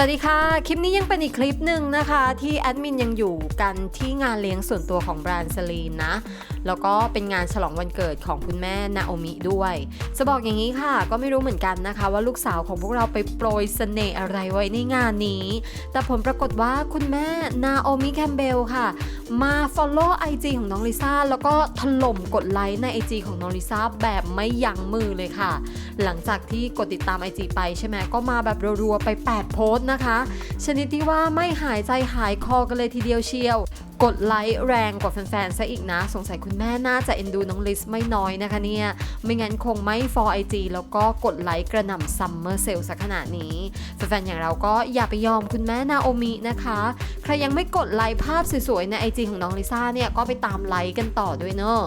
สวัสดีค่ะ คลิปนี้ยังเป็นอีกคลิปหนึ่งนะคะ ที่แอดมินยังอยู่กันที่งานเลี้ยงส่วนตัวของแบรนด์สลีนนะ แล้วก็เป็นงานฉลองวันเกิดของคุณแม่นาโอมิด้วย จะบอกอย่างนี้ค่ะ ก็ไม่รู้เหมือนกันนะคะ ว่าลูกสาวของพวกเราไปโปรยเสน่ห์อะไรไว้ในงานนี้ แต่ผลปรากฏว่าคุณแม่นาโอมิแคมเบลค่ะ มา follow IG ของน้องลิซ่าแล้วก็ถล่มกดไลค์ใน IG ของน้องลิซ่าแบบไม่ยั้งมือเลยค่ะ หลังจากที่กดติดตาม IG ไปใช่ไหมก็มาแบบรัวๆไป 8 โพสต์นะคะ ชนิดที่ว่าไม่หายใจหายคอกันเลยทีเดียวเชียว กดไลค์แรงกว่าแฟนๆซะอีกนะ สงสัยคุณแม่น่าจะเอ็นดูน้องลิสไม่น้อยนะคะเนี่ย ไม่งั้นคงไม่ for IG แล้วก็กดไลค์กระหน่ำซัมเมอร์เซลสักขนาดนี้ แฟนๆอย่างเราก็อย่าไปยอมคุณแม่นาโอมินะคะ ใครยังไม่กดไลค์ภาพสวยๆใน IG ของน้องลิซ่าเนี่ยก็ไปตามไลค์กันต่อด้วยเนอะ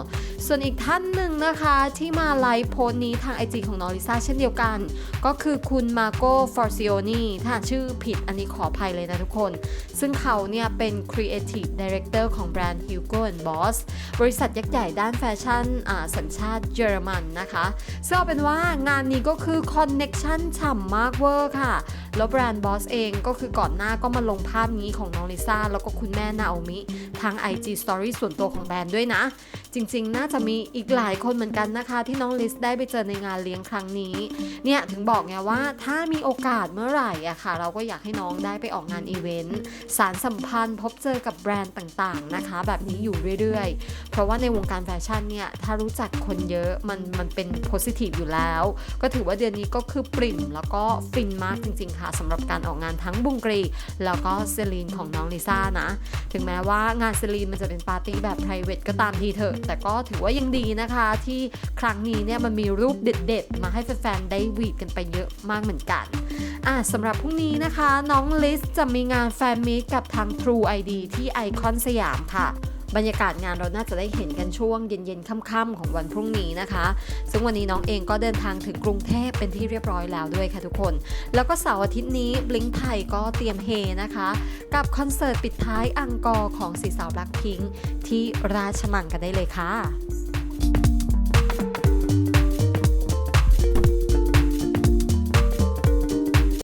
ส่วนอีกท่านหนึ่งนะคะที่มาไลค์โพสต์นี้ทาง IG ของน้องลิซ่าเช่นเดียวกัน ก็คือคุณมาโกฟอร์ซิโอนีถ้าชื่อผิดอันนี้ขออภัยเลยนะทุกคน ซึ่งเขาเนี่ยเป็น Creative Director ของแบรนด์ Hugo and Boss บริษัทยักษ์ใหญ่ด้านแฟชั่นสัญชาติเยอรมันนะคะซึ่งเอาเป็นว่างานนี้ก็คือคอนเน็ชันฉ่ำมากเวอร์ค่ะแล้วแบรนด์บอสเองก็คือก่อนหน้าก็มาลงภาพนี้ของน้องลิซ่าแล้วก็คุณแม่นาโอมิทาง IG Story ส่วนตัวของแบรนด์ด้วยนะ จริงๆ น่าจะมีอีกหลายคนเหมือนกันนะคะ ที่น้องลิสได้ไปเจอในงานเลี้ยงครั้งนี้ เนี่ยถึงบอกไงว่าถ้ามีโอกาสเมื่อไหร่อะค่ะ เราก็อยากให้น้องได้ไปออกงานอีเวนต์สารสัมพันธ์พบเจอกับแบรนด์ต่างๆนะคะ แบบนี้อยู่เรื่อยๆ เพราะว่าในวงการแฟชั่นเนี่ยถ้ารู้จักคนเยอะมันมันเป็นโพสิทีฟอยู่แล้ว ก็ถือว่าเดือนนี้ก็คือปริ่มแล้วก็ฟินมากจริงๆค่ะสำหรับการออกงานทั้งบุงกรี แล้วก็เซลีนของน้องลิซ่านะ ถึงแม้ว่างานเซลีนมันจะเป็นปาร์ตี้แบบ p r i v a t ก็ตามทีเถอะ แต่ก็ถือว่ายังดีนะคะ ที่ครั้งนี้เนี่ยมันมีรูปเด็ดๆ มาให้แฟนๆได้วีดกันไปเยอะมากเหมือนกันอะสำหรับพรุ่งนี้นะคะ น้องลิสจะมีงานแฟนมีตกับทาง True ID ที่ไอคอนสยามค่ะ บรรยากาศงานเราน่าจะได้เห็นกันช่วงเย็นๆค่ำๆของวันพรุ่งนี้นะคะ ซึ่งวันนี้น้องเองก็เดินทางถึงกรุงเทพเป็นที่เรียบร้อยแล้วด้วยค่ะทุกคน แล้วก็เสาร์อาทิตย์นี้บลิงไทยก็เตรียมเฮนะคะ กับคอนเสิร์ตปิดท้ายอังกอร์ของสีสาวแบล็คพิงค์ที่ราชมังกันได้เลยค่ะ